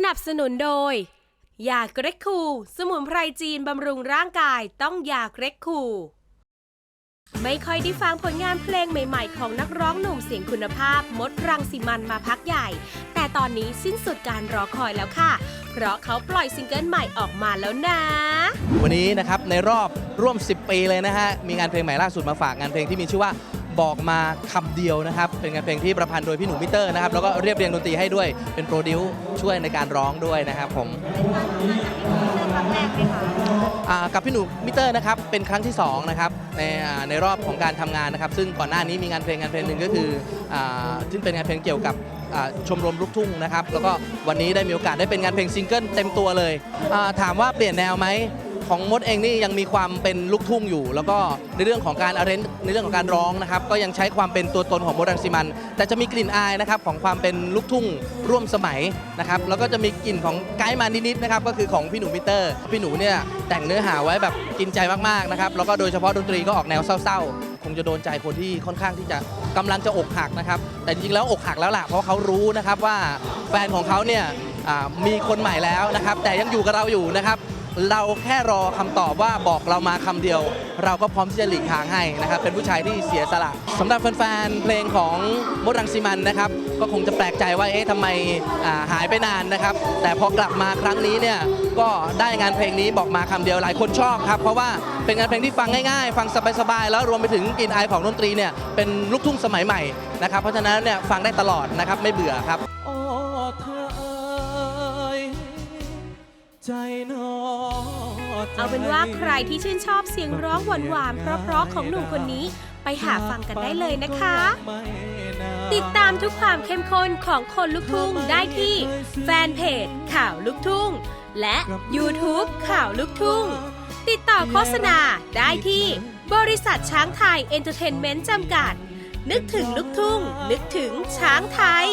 สนับสนุนโดย ยาเกรกคู สมุนไพรจีนบำรุงร่างกายต้องยาเกรกคู ไม่ค่อยได้ฟังผลงานเพลงใหม่ๆ ของนักร้องหนุ่มเสียงคุณภาพ มดรังสิมันมาพักใหญ่ แต่ตอนนี้สิ้นสุดการรอคอยแล้วค่ะ เพราะเขาปล่อยซิงเกิลใหม่ออกมาแล้วนะ วันนี้นะครับในรอบร่วม 10 ปีเลยนะฮะ มีงานเพลงใหม่ล่าสุดมาฝากงานเพลงที่มีชื่อว่า บอกมาคำเดียวนะครับ เป็นงานเพลงที่ประพันธ์โดยพี่หนูมิเตอร์นะครับ แล้วก็เรียบเรียงดนตรีให้ด้วย เป็นโปรดิวซ์ช่วยในการร้องด้วยนะครับผมอ่ากับพี่หนูมิเตอร์นะครับ เป็นครั้งที่สองนะครับในอ่าในรอบของการทำงานนะครับ ซึ่งก่อนหน้านี้มีงานเพลงงานเพลงหนึ่งก็คืออ่าซึ่งเป็นงานเพลงเกี่ยวกับอ่าชมรมลูกทุ่งนะครับ แล้วก็วันนี้ได้มีโอกาสได้เป็นงานเพลงซิงเกิลเต็มตัวเลยอ่าถามว่าเปลี่ยนแนวไหม ของมดเองนี่ยังมีความเป็นลูกทุ่งอยู่ แล้วก็ในเรื่องของการอาร์เรนในเรื่องของการร้องนะครับก็ยังใช้ความเป็นตัวตนของมดรังสิมัน แต่จะมีกลิ่นอายนะครับของความเป็นลูกทุ่งร่วมสมัยนะครับแล้วก็จะมีกลิ่นของไกด์มานิดๆนะครับก็คือของพี่หนูมิเตอร์ พี่หนูเนี่ยแต่งเนื้อหาไว้แบบกินใจมากๆนะครับแล้วก็โดยเฉพาะดนตรีก็ออกแนวเศร้าๆ คงจะโดนใจคนที่ค่อนข้างที่จะกำลังจะอกหักนะครับแต่จริงๆแล้วอกหักแล้วล่ะเพราะเขารู้นะครับว่าแฟนของเขาเนี่ยมีคนใหม่แล้วนะครับแต่ยังอยู่กับเราอยู่นะครับ เราแค่รอคำตอบว่าบอกเรามาคำเดียว เราก็พร้อมที่จะหลีกทางให้นะครับเป็นผู้ชายที่เสียสละสำหรับแฟนๆเพลงของมดรังสิมันนะครับ ก็คงจะแปลกใจว่าเอ๊ะทำไมาหายไปนานนะครับ แต่พอกลับมาครั้งนี้เนี่ยก็ได้งานเพลงนี้บอกมาคำเดียวหลายคนชอบครับ เพราะว่าเป็นงานเพลงที่ฟังง่ายๆ ฟังสบายๆแล้วรวมไปถึงกลิ่นอายของดนตรีเนี่ยเป็นลูกทุ่งสมัยใหม่นะครับเพราะฉะนั้นเนี่ยฟังได้ตลอดนะครับไม่เบื่อครับโอ้เธอ ใจนอเอาเป็นว่าใครที่ชื่นชอบเสียงร้องหวานๆเพราะๆของหนุ่มคนนี้ไปหาฟังกันได้เลยนะคะ ติดตามทุกความเข้มข้นของคนลุกทุ่งได้ที่ แฟนเพจข่าวลุกทุ่ง และ YouTube ข่าวลุกทุ่ง ติดต่อโฆษณาได้ที่ บริษัทช้างไทยเอนเตอร์เทนเมนต์จำกัด นึกถึงลุกทุ่ง นึกถึงช้างไทย